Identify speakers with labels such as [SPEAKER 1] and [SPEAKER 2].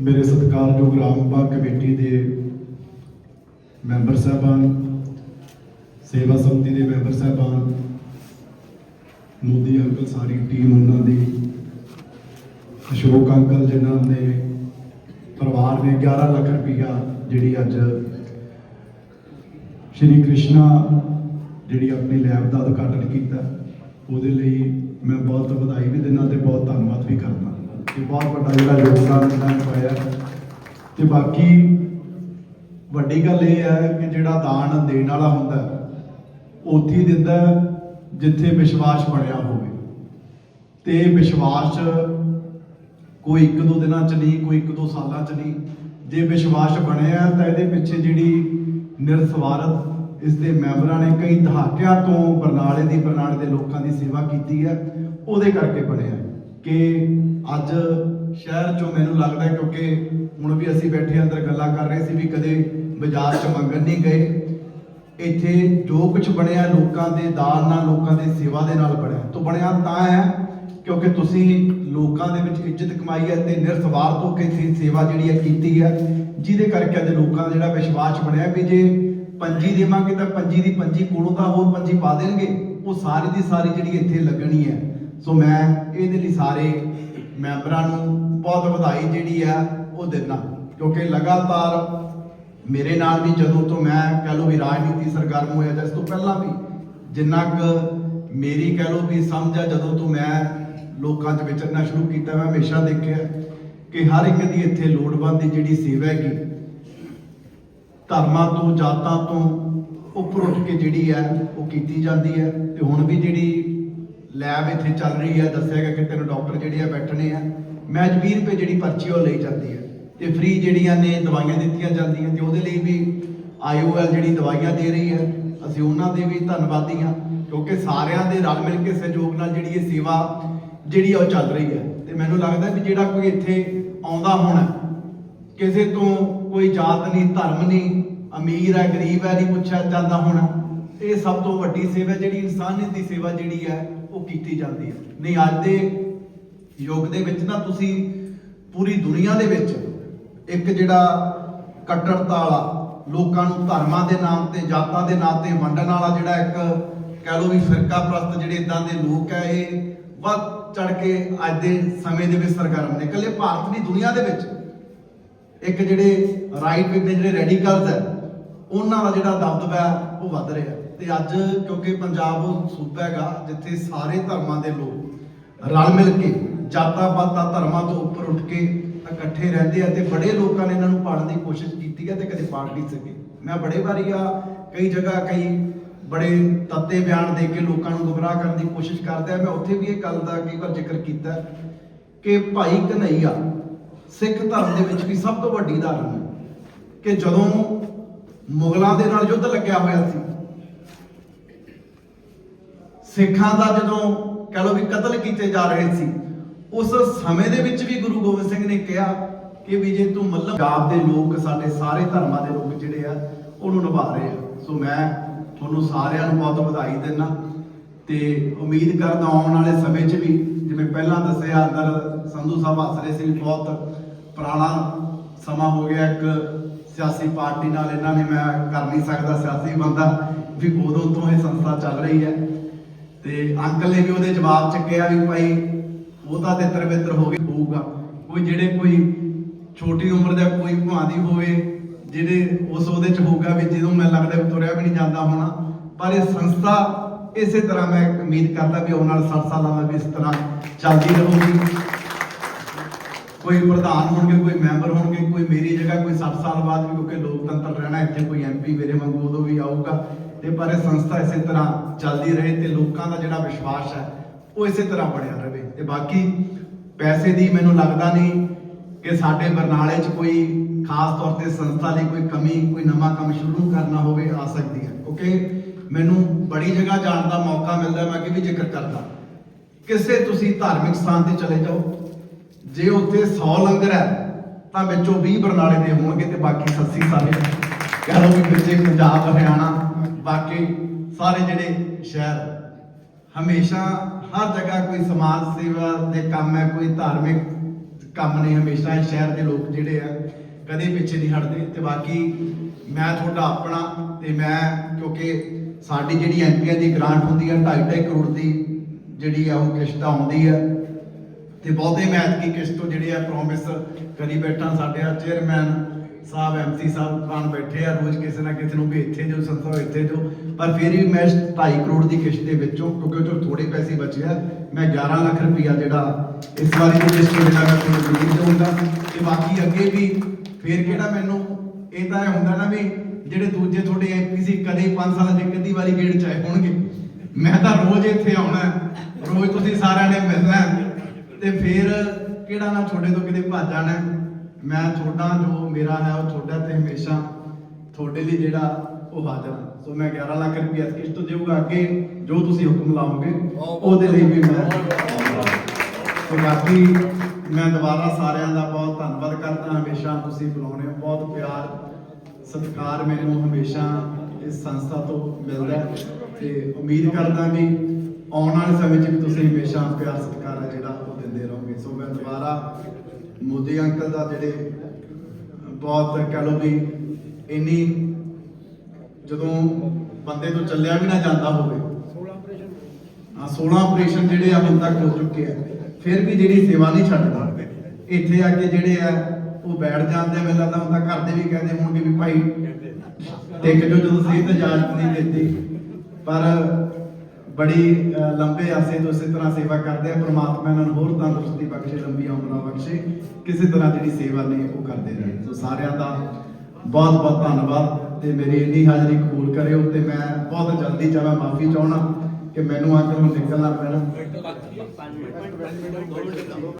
[SPEAKER 1] ਮੇਰੇ ਸਤਿਕਾਰਯੋਗ ਰਾਮ ਕਮੇਟੀ ਦੇ ਮੈਂਬਰ ਸਾਹਿਬਾਨ, ਸੇਵਾ ਸੰਮਤੀ ਦੇ ਮੈਂਬਰ ਸਾਹਿਬਾਨ, ਮੋਦੀ ਅੰਕਲ ਸਾਰੀ ਟੀਮ ਉਹਨਾਂ ਦੀ, ਅਸ਼ੋਕ ਅੰਕਲ ਜਿਨ੍ਹਾਂ ਨੇ ਪਰਿਵਾਰ ਨੇ 11 ਲੱਖ ਰੁਪਈਆ ਜਿਹੜੀ ਅੱਜ ਸ਼੍ਰੀ ਕ੍ਰਿਸ਼ਨਾ ਜਿਹੜੀ ਆਪਣੀ ਲੈਬ ਦਾ ਉਦਘਾਟਨ ਕੀਤਾ, ਉਹਦੇ ਲਈ ਮੈਂ ਬਹੁਤ ਵਧਾਈ ਵੀ ਦਿੰਦਾ ਤੇ ਬਹੁਤ ਧੰਨਵਾਦ ਵੀ ਕਰਦਾ। ਕਿ ਬਹੁਤ ਵੱਡਾ ਜਿਹੜਾ ਯੋਗਦਾਨ ਇਹਨਾਂ ਨੇ ਪਾਇਆ ਤੇ ਬਾਕੀ ਵੱਡੀ ਗੱਲ ਇਹ ਹੈ ਕਿ ਜਿਹੜਾ ਦਾਨ ਦੇਣ ਵਾਲਾ ਹੁੰਦਾ ਉੱਥੇ ਹੀ ਦਿੰਦਾ ਜਿੱਥੇ ਵਿਸ਼ਵਾਸ ਬਣਿਆ ਹੋਵੇ। ਤੇ ਵਿਸ਼ਵਾਸ ਕੋਈ ਇੱਕ ਦੋ ਦਿਨਾਂ ਚ ਨਹੀਂ, ਕੋਈ ਇੱਕ ਦੋ ਸਾਲਾਂ ਚ ਨਹੀਂ। ਜੇ ਵਿਸ਼ਵਾਸ ਬਣਿਆ ਤਾਂ ਇਹਦੇ ਪਿੱਛੇ ਜਿਹੜੀ ਨਿਰਸਵਾਰਤ ਇਸ ਦੇ ਮੈਂਬਰਾਂ ਨੇ ਕਈ ਦਹਾਕਿਆਂ ਤੋਂ ਬਰਨਾਲੇ ਦੀ, ਬਰਨਾਲੇ ਦੇ ਲੋਕਾਂ ਦੀ ਸੇਵਾ ਕੀਤੀ ਹੈ, ਉਹਦੇ ਕਰਕੇ ਬਣਿਆ ਕਿ ਅੱਜ ਸ਼ਹਿਰ ਚੋਂ ਮੈਨੂੰ ਲੱਗਦਾ ਕਿਉਂਕਿ ਹੁਣ ਵੀ ਅਸੀਂ ਬੈਠੇ ਅੰਦਰ ਗੱਲਾਂ ਕਰ ਰਹੇ ਸੀ ਵੀ ਕਦੇ ਬਾਜ਼ਾਰ 'ਚ ਮੰਗਣ ਨਹੀਂ ਗਏ। ਇੱਥੇ ਜੋ ਕੁਝ ਬਣਿਆ ਲੋਕਾਂ ਦੇ ਦਾਨ ਨਾਲ, ਲੋਕਾਂ ਦੀ ਸੇਵਾ ਦੇ ਨਾਲ ਬਣਿਆ। ਤੋਂ ਬਣਿਆ ਤਾਂ ਹੈ ਕਿਉਂਕਿ ਤੁਸੀਂ ਲੋਕਾਂ ਦੇ ਵਿੱਚ ਇੱਜ਼ਤ ਕਮਾਈ ਹੈ ਤੇ ਨਿਰਸਵਾਰਥ ਹੋ ਕੇ ਸੀ ਸੇਵਾ ਜਿਹੜੀ ਹੈ ਕੀਤੀ ਹੈ, ਜਿਹਦੇ ਕਰਕੇ ਅੱਜ ਲੋਕਾਂ ਦਾ ਜਿਹੜਾ ਵਿਸ਼ਵਾਸ ਬਣਿਆ ਵੀ ਜੇ ਪੰਜੀ ਦੇਵਾਂਗੇ ਤਾਂ ਪੰਜੀ ਦੀ ਪੰਜੀ ਕੋਲੋਂ ਤਾਂ ਹੋਰ ਪੰਜੀ ਪਾ ਦੇਣਗੇ। ਉਹ ਸਾਰੀ ਦੀ ਸਾਰੀ ਜਿਹੜੀ ਇੱਥੇ ਲੱਗਣੀ ਹੈ ਸੋ ਮੈਂ ਇਹਦੇ ਲਈ ਸਾਰੇ ਮੈਂਬਰਾਂ ਨੂੰ ਬਹੁਤ ਵਧਾਈ ਜਿਹੜੀ ਹੈ ਉਹ ਦਿੰਦਾ। ਕਿਉਂਕਿ ਲਗਾਤਾਰ ਮੇਰੇ ਨਾਲ ਵੀ ਜਦੋਂ ਤੋਂ ਮੈਂ ਕਹ ਲਓ ਵੀ ਰਾਜਨੀਤੀ ਸਰਗਰਮ ਹੋਇਆ, ਜਾਂ ਇਸ ਤੋਂ ਪਹਿਲਾਂ ਵੀ ਜਿੰਨਾ ਕੁ ਮੇਰੀ ਕਹ ਲਓ ਵੀ ਸਮਝ ਆ, ਜਦੋਂ ਤੋਂ ਮੈਂ ਲੋਕਾਂ 'ਚ ਵਿਚਰਨਾ ਸ਼ੁਰੂ ਕੀਤਾ, ਮੈਂ ਹਮੇਸ਼ਾ ਦੇਖਿਆ ਕਿ ਹਰ ਇੱਕ ਦੀ ਇੱਥੇ ਲੋੜਵੰਦ ਦੀ ਜਿਹੜੀ ਸੇਵਾ ਹੈਗੀ, ਧਰਮਾਂ ਤੋਂ, ਜਾਤਾਂ ਤੋਂ ਉੱਪਰ ਉੱਠ ਕੇ ਜਿਹੜੀ ਹੈ ਉਹ ਕੀਤੀ ਜਾਂਦੀ ਹੈ ਤੇ ਹੁਣ ਵੀ ਜਿਹੜੀ ਲੈਬ ਇੱਥੇ ਚੱਲ ਰਹੀ ਹੈ ਦੱਸਿਆ ਗਿਆ ਕਿ ਤੈਨੂੰ ਡਾਕਟਰ ਜਿਹੜੇ ਆ ਬੈਠਣੇ ਆ। ਮੈਂ ਅੱਜ 20 ਰੁਪਏ ਜਿਹੜੀ ਪਰਚੀ ਉਹ ਲਈ ਜਾਂਦੀ ਹੈ ਤੇ ਫ੍ਰੀ ਜਿਹੜੀਆਂ ਨੇ ਦਵਾਈਆਂ ਦਿੱਤੀਆਂ ਜਾਂਦੀਆਂ ਤੇ ਉਹਦੇ ਲਈ ਵੀ ਆਈਓਐਲ ਜਿਹੜੀ ਦਵਾਈਆਂ ਦੇ ਰਹੀ ਹੈ ਅਸੀਂ ਉਹਨਾਂ ਦੇ ਵੀ ਧੰਨਵਾਦੀ ਹਾਂ ਕਿਉਂਕਿ ਸਾਰਿਆਂ ਦੇ ਰਲ ਮਿਲ ਕੇ ਸਹਿਯੋਗ ਨਾਲ ਜਿਹੜੀ ਇਹ ਸੇਵਾ ਜਿਹੜੀ ਆ ਉਹ ਚੱਲ ਰਹੀ ਹੈ ਤੇ ਮੈਨੂੰ ਲੱਗਦਾ ਵੀ ਜਿਹੜਾ ਕੋਈ ਇੱਥੇ ਆਉਂਦਾ ਹੋਣਾ, ਕਿਸੇ ਤੋਂ ਕੋਈ ਜਾਤ ਨਹੀਂ, ਧਰਮ ਨਹੀਂ, ਅਮੀਰ ਹੈ, ਗਰੀਬ ਹੈ, ਨਹੀਂ ਪੁੱਛਿਆ ਜਾਂਦਾ ਹੋਣਾ, ਇਹ ਸਭ ਤੋਂ ਵੱਡੀ ਸੇਵਾ ਜਿਹੜੀ ਇਨਸਾਨੀਅਤ ਦੀ ਸੇਵਾ ਜਿਹੜੀ ਹੈ ਉਹ ਕੀਤੀ ਜਾਂਦੀ ਹੈ। ਨਹੀਂ, ਅੱਜ ਦੇ ਯੁੱਗ ਦੇ ਵਿੱਚ ਨਾ ਤੁਸੀਂ ਪੂਰੀ ਦੁਨੀਆ ਦੇ ਵਿੱਚ ਇੱਕ ਜਿਹੜਾ ਕੱਟੜਤਾ ਵਾਲਾ ਲੋਕਾਂ ਨੂੰ ਧਰਮਾਂ ਦੇ ਨਾਮ ਤੇ, ਜਾਤਾਂ ਦੇ ਨਾਮ ਤੇ, ਵੰਡਣ ਵਾਲਾ ਜਿਹੜਾ ਇੱਕ ਕਹਿ ਲਓ ਵੀ ਫਿਰਕਾ ਪ੍ਰਸਤ ਜਿਹੜੇ ਇਦਾਂ ਦੇ ਲੋਕ ਹੈ, ਇਹ ਵੱਧ ਚੜ ਕੇ ਅੱਜ ਦੇ ਸਮੇਂ ਦੇ ਵਿੱਚ ਸਰਗਰਮ ਨੇ। ਇਕੱਲੇ ਭਾਰਤ ਦੀ ਦੁਨੀਆ ਦੇ ਵਿੱਚ ਇੱਕ ਜਿਹੜੇ ਰਾਈਟ ਵਿੰਗ ਦੇ ਜਿਹੜੇ ਰੈਡੀਕਲਸ ਹੈ, ਉਹਨਾਂ ਦਾ ਜਿਹੜਾ ਦਬਦਬਾ ਉਹ ਵੱਧ ਰਿਹਾ ਤੇ ਅੱਜ ਕਿਉਂਕਿ ਪੰਜਾਬ ਉਹ ਸੂਬਾ ਹੈਗਾ, ਜਿੱਥੇ ਸਾਰੇ ਧਰਮਾਂ ਦੇ ਲੋਕ ਰਲ ਮਿਲ ਕੇ ਜਾਤਾਂ ਪਾਤਾਂ ਧਰਮਾਂ ਤੋਂ ਉੱਪਰ ਉੱਠ ਕੇ ਇਕੱਠੇ ਰਹਿੰਦੇ ਆ ਤੇ ਬੜੇ ਲੋਕਾਂ ਨੇ ਇਹਨਾਂ ਨੂੰ ਪਾੜਨ ਦੀ ਕੋਸ਼ਿਸ਼ ਕੀਤੀ ਹੈ ਤੇ ਕਦੇ ਪਾੜ ਨਹੀਂ ਸਕੇ। ਮੈਂ ਬੜੇ ਵਾਰੀ ਆ, ਕਈ ਜਗ੍ਹਾ ਕਈ ਬੜੇ ਤੱਤੇ ਬਿਆਨ ਦੇ ਕੇ ਲੋਕਾਂ ਨੂੰ ਗੁੰਮਰਾਹ ਕਰਨ ਦੀ ਕੋਸ਼ਿਸ਼ ਕਰਦੇ ਆ ਮੈਂ ਉੱਥੇ ਵੀ ਇਹ ਗੱਲ ਦਾ ਕਈ ਵਾਰ ਜ਼ਿਕਰ ਕੀਤਾ ਕਿ ਭਾਈ ਕਨਈਆ ਸਿੱਖ ਧਰਮ ਦੇ ਵਿੱਚ ਵੀ ਸਭ ਤੋਂ ਵੱਡੀ ਉਦਾਹਰਨ ਹੈ ਕਿ ਜਦੋਂ ਮੁਗਲਾਂ ਦੇ ਨਾਲ ਯੁੱਧ ਲੱਗਿਆ ਹੋਇਆ ਸੀ ਸਿੱਖਾਂ ਦਾ ਜਦੋਂ ਕਹ ਲਓ ਵੀ ਕਤਲ ਕੀਤੇ ਜਾ ਰਹੇ ਸੀ, ਉਸ ਸਮੇਂ ਦੇ ਵਿੱਚ ਵੀ ਗੁਰੂ ਗੋਬਿੰਦ ਸਿੰਘ ਨੇ ਕਿਹਾ ਕਿ ਵੀ ਜੇ ਤੂੰ ਮੱਲਮ ਪੰਜਾਬ ਦੇ ਲੋਕ, ਸਾਡੇ ਸਾਰੇ ਧਰਮਾਂ ਦੇ ਲੋਕ ਜਿਹੜੇ ਆ, ਉਹਨੂੰ ਨਿਭਾ ਰਹੇ ਆ। ਸੋ ਮੈਂ ਤੁਹਾਨੂੰ ਸਾਰਿਆਂ ਨੂੰ ਬਹੁਤ ਵਧਾਈ ਦਿੰਦਾ ਤੇ ਉਮੀਦ ਕਰਦਾ ਆਉਣ ਵਾਲੇ ਸਮੇਂ 'ਚ ਵੀ, ਜਿਵੇਂ ਪਹਿਲਾਂ ਦੱਸਿਆ, ਅੰਦਰ ਸੰਧੂ ਸਾਹਿਬ ਹੱਸ ਰਹੇ ਸੀ ਬਹੁਤ ਪੁਰਾਣਾ ਸਮਾਂ ਹੋ ਗਿਆ, ਇੱਕ ਸਿਆਸੀ ਪਾਰਟੀ ਨਾਲ ਇਹਨਾਂ ਨੇ ਮੈਂ ਕਰ ਨਹੀਂ ਸਕਦਾ, ਸਿਆਸੀ ਬੰਦਾ, ਵੀ ਉਦੋਂ ਤੋਂ ਇਹ ਸੰਸਥਾ ਚੱਲ ਰਹੀ ਹੈ। ਤੇ ਅੰਕਲ ਨੇ ਵੀ ਉਹਦੇ ਜਵਾਬ ਚ ਵੀ ਭਾਈ ਉਹ ਤਾਂ ਤਿੱਤਰ ਬਿੱਤਰ ਹੋ ਗਿਆ ਹੋਊਗਾ। ਕੋਈ ਜਿਹੜੇ ਕੋਈ ਛੋਟੀ ਉਮਰ ਦਾ ਕੋਈ ਭਾਂਦੀ ਹੋਵੇ ਜਿਹੜੇ ਉਸ ਉਹਦੇ ਚ ਹੋਊਗਾ ਵੀ ਜਦੋਂ ਮੈਨੂੰ ਲੱਗਦਾ ਤੁਰਿਆ ਵੀ ਨਹੀਂ ਜਾਂਦਾ ਹੋਣਾ। ਪਰ ਇਹ ਸੰਸਥਾ ਇਸੇ ਤਰ੍ਹਾਂ ਮੈਂ ਉਮੀਦ ਕਰਦਾ ਵੀ ਆਉਣ ਵਾਲੇ 60 ਸਾਲਾਂ ਵਿੱਚ ਵੀ ਇਸ ਤਰ੍ਹਾਂ ਚੱਲਦੀ ਰਹੂਗੀ। ਕੋਈ ਪ੍ਰਧਾਨ ਹੋਣਗੇ, ਕੋਈ ਮੈਂਬਰ ਹੋਣਗੇ, ਕੋਈ ਮੇਰੀ ਜਗ੍ਹਾ, ਕੋਈ 60 ਸਾਲ ਬਾਅਦ ਵੀ ਕਿਉਂਕਿ ਲੋਕਤੰਤਰ ਰਹਿਣਾ, ਇੱਥੇ ਕੋਈ ਐਮਪੀ ਮੇਰੇ ਵਾਂਗੂ ਉਦੋਂ ਵੀ ਆਊਗਾ। ਤੇ ਪਰ ਇਹ ਸੰਸਥਾ ਇਸੇ ਤਰ੍ਹਾਂ ਚੱਲਦੀ ਰਹੇ ਤੇ ਲੋਕਾਂ ਦਾ ਜਿਹੜਾ ਵਿਸ਼ਵਾਸ ਹੈ, ਉਹ ਇਸੇ ਤਰ੍ਹਾਂ ਬਣਿਆ ਰਹੇ। ਤੇ ਬਾਕੀ ਪੈਸੇ ਦੀ ਮੈਨੂੰ ਲੱਗਦਾ ਨਹੀਂ ਕਿ ਸਾਡੇ ਬਰਨਾਲੇ 'ਚ ਕੋਈ ਖਾਸ ਤੌਰ ਤੇ ਸੰਸਥਾ ਲਈ ਕੋਈ ਕਮੀ, ਕੋਈ ਨਵਾਂ ਕੰਮ ਸ਼ੁਰੂ ਕਰਨਾ ਹੋਵੇ ਆ ਸਕਦੀ ਹੈ। ਕਿਉਂਕਿ ਮੈਨੂੰ ਬੜੀ ਜਗ੍ਹਾ ਜਾਣ ਦਾ ਮੌਕਾ ਮਿਲਦਾ, ਮੈਂ ਕਿ ਵੀ ਜ਼ਿਕਰ ਕਰਦਾ। ਕਿਸੇ ਤੁਸੀਂ ਧਾਰਮਿਕ ਸਥਾਨ ਤੇ ਚਲੇ ਜਾਓ, ਜੇ ਉੱਥੇ 100 ਲੰਗਰ ਹੈ, ਤਾਂ ਵਿੱਚੋਂ 20 ਬਰਨਾਲੇ ਦੇ ਹੋਣਗੇ ਤੇ ਬਾਕੀ 80 ਸਾਰੇ ਕਹਿ ਲਓ ਵੀ ਵਿੱਚੇ ਪੰਜਾਬ, ਹਰਿਆਣਾ ਬਾਕੀ ਸਾਰੇ ਜਿਹੜੇ ਸ਼ਹਿਰ ਹਮੇਸ਼ਾ ਹਰ ਜਗ੍ਹਾ ਕੋਈ ਸਮਾਜ ਸੇਵਾ ਦੇ ਕੰਮ ਹੈ, ਕੋਈ ਧਾਰਮਿਕ ਕੰਮ ਨੇ ਹਮੇਸ਼ਾ ਇਸ ਸ਼ਹਿਰ ਦੇ ਲੋਕ ਜਿਹੜੇ ਆ ਕਦੇ ਪਿੱਛੇ ਨਹੀਂ ਹਟਦੇ। ਤੇ ਬਾਕੀ ਮੈਂ ਤੁਹਾਡਾ ਆਪਣਾ ਤੇ ਮੈਂ ਕਿਉਂਕਿ ਸਾਡੀ ਜਿਹੜੀ ਐਮਪੀਆਂ ਦੀ ਗ੍ਰਾਂਟ ਹੁੰਦੀ ਹੈ 2.5 ਕਰੋੜ ਦੀ ਜਿਹੜੀ ਆ, ਉਹ ਕਿਸ਼ਤ ਆਉਂਦੀ ਹੈ ਤੇ ਬਹੁਤੇ ਮੈਚ ਕੀ ਕਿਸ਼ਤ ਤੋਂ ਜਿਹੜੇ ਆ, ਪ੍ਰੋਮਿਸ ਕਰੀ ਬੈਠਾ ਸਾਡੇ ਆ ਚੇਅਰਮੈਨ ਸਾਹਿਬ ਐਮਸੀ ਸਾਹਿਬ ਖਾਨ ਬੈਠੇ ਆ, ਰੋਜ਼ ਕਿਸੇ ਨਾ ਕਿਸੇ ਨੂੰ ਵੀ ਇੱਥੇ ਜੋ ਸੰਸਥਾ ਇੱਥੇ ਜੋ, ਪਰ ਫਿਰ ਵੀ ਮੈਂ 2.5 ਕਰੋੜ ਦੀ ਕਿਸ਼ਤ ਦੇ ਵਿੱਚੋਂ, ਕਿਉਂਕਿ ਉਹ 'ਚੋਂ ਥੋੜੇ ਪੈਸੇ ਬਚੇ ਆ, ਮੈਂ 11 ਲੱਖ ਰੁਪਇਆ ਜਿਹੜਾ ਇਸ ਵਾਰੀ ਦੀ ਕਿਸ਼ਤ ਜਿਹੜਾ ਮੈਂ ਤੁਹਾਨੂੰ ਜ਼ਰੂਰ ਦੇਵਾਂਗਾ ਤੇ ਬਾਕੀ ਅੱਗੇ ਵੀ ਫਿਰ ਕਿਹੜਾ ਮੈਨੂੰ ਇਹ ਤਾਂ ਹੁੰਦਾ ਨਾ ਵੀ ਜਿਹੜੇ ਦੂਜੇ ਤੁਹਾਡੇ ਐਮਪੀ ਕਦੇ 5 ਸਾਲਾਂ ਚ ਕਦੀ ਵਾਰੀ ਗੇੜ ਚ ਆਏ ਹੋਣਗੇ। ਮੈਂ ਤਾਂ ਰੋਜ਼ ਇੱਥੇ ਆਉਣਾ, ਰੋਜ਼ ਤੁਸੀਂ ਸਾਰਿਆਂ ਨੇ ਮਿਲਣਾ। ਤੇ ਫਿਰ ਕਿਹੜਾ ਨਾ ਤੁਹਾਡੇ ਤੋਂ ਕਿਤੇ ਭੱਜ ਜਾਣਾ ਮੈਂ ਤੁਹਾਡਾ ਜੋ ਮੇਰਾ ਹੈ ਉਹ ਤੁਹਾਡਾ ਤੇ ਹਮੇਸ਼ਾ ਤੁਹਾਡੇ ਲਈ ਜਿਹੜਾ ਉਹ ਹਾਜ਼ਰ ਹਾਂ। ਸੋ ਮੈਂ 11 ਲੱਖ ਰੁਪਏ ਇਸ ਕਿਸ਼ਤ ਤੋਂ ਦੇਊਗਾ ਅੱਗੇ, ਜੋ ਤੁਸੀਂ ਹੁਕਮ ਲਾਓਗੇ, ਉਹਦੇ ਲਈ ਵੀ ਮੈਂ ਸੋ ਬਾਕੀ ਮੈਂ ਦੁਬਾਰਾ ਸਾਰਿਆਂ ਦਾ ਬਹੁਤ ਧੰਨਵਾਦ ਕਰਦਾ। ਹਮੇਸ਼ਾ ਤੁਸੀਂ ਬੁਲਾਉਣੇ ਹੋ। ਬਹੁਤ ਪਿਆਰ, ਸਤਿਕਾਰ ਮੈਨੂੰ ਹਮੇਸ਼ਾ ਇਸ ਸੰਸਥਾ ਤੋਂ ਮਿਲਦਾ ਹੈ। ਤੇ ਉਮੀਦ ਕਰਦਾ ਵੀ ਆਉਣ ਵਾਲੇ ਸਮੇਂ 'ਚ ਵੀ ਤੁਸੀਂ ਹਮੇਸ਼ਾ ਪਿਆਰ, ਸਤਿਕਾਰ ਹੈ ਜਿਹੜਾ ਉਹ ਦਿੰਦੇ ਰਹੋਗੇ। ਸੋ ਮੈਂ ਦੁਬਾਰਾ ਮੋਦੀ ਅੰਕਲ ਦਾ ਜਿਹੜੇ ਬਹੁਤ ਕਹਿ ਲਓ ਵੀ ਇੰਨੀ ਜਦੋਂ ਬੰਦੇ ਤੋਂ ਚੱਲਿਆ ਵੀ ਨਾ ਜਾਂਦਾ ਹੋਵੇ। 16 16 ਆਪਰੇਸ਼ਨ ਜਿਹੜੇ ਆ ਹੁਣ ਤੱਕ ਹੋ ਚੁੱਕੇ ਆ। ਫਿਰ ਵੀ ਜਿਹੜੀ ਸੇਵਾ ਨਹੀਂ ਛੱਡਦਾ। ਇੱਥੇ ਆ ਕੇ ਜਿਹੜੇ ਆ ਉਹ ਬੈਠ ਜਾਂਦੇ ਆ ਮੈਨੂੰ ਲੱਗਦਾ ਹੁੰਦਾ ਘਰ ਦੇ ਵੀ ਕਹਿੰਦੇ ਹੋਣਗੇ ਵੀ ਭਾਈ ਦੇਖ ਜੋ ਜਦੋਂ ਸਿਹਤ ਇਜਾਜ਼ਤ ਨਹੀਂ ਦਿੰਦੀ ਪਰ ਬੜੀ ਲੰਬੇ ਅਰਸੇ ਤੋਂ ਇਸੇ ਤਰ੍ਹਾਂ ਸੇਵਾ ਕਰਦੇ ਆ। ਪ੍ਰਮਾਤਮਾ ਇਹਨਾਂ ਨੂੰ ਹੋਰ ਤੰਦਰੁਸਤੀ ਬਖਸ਼ੇ ਲੰਬੀਆਂ ਉਮਰਾਂ ਬਖਸ਼ੇ। ਕਿਸੇ ਤਰ੍ਹਾਂ ਜਿਹੜੀ ਸੇਵਾ ਨੇ ਉਹ ਕਰਦੇ ਰਹਿਣ ਸੋ ਸਾਰਿਆਂ ਦਾ ਬਹੁਤ ਬਹੁਤ ਧੰਨਵਾਦ। ਤੇ ਮੇਰੀ ਇੰਨੀ ਹਾਜ਼ਰੀ ਕਬੂਲ ਕਰਿਓ ਤੇ ਮੈਂ ਬਹੁਤ ਜਲਦੀ ਚਾਹਾਂ ਮਾਫੀ ਚਾਹਣਾ ਕਿ ਮੈਨੂੰ ਅੰਕਲ ਨੂੰ ਨਿਕਲਣਾ ਪੈਣਾ।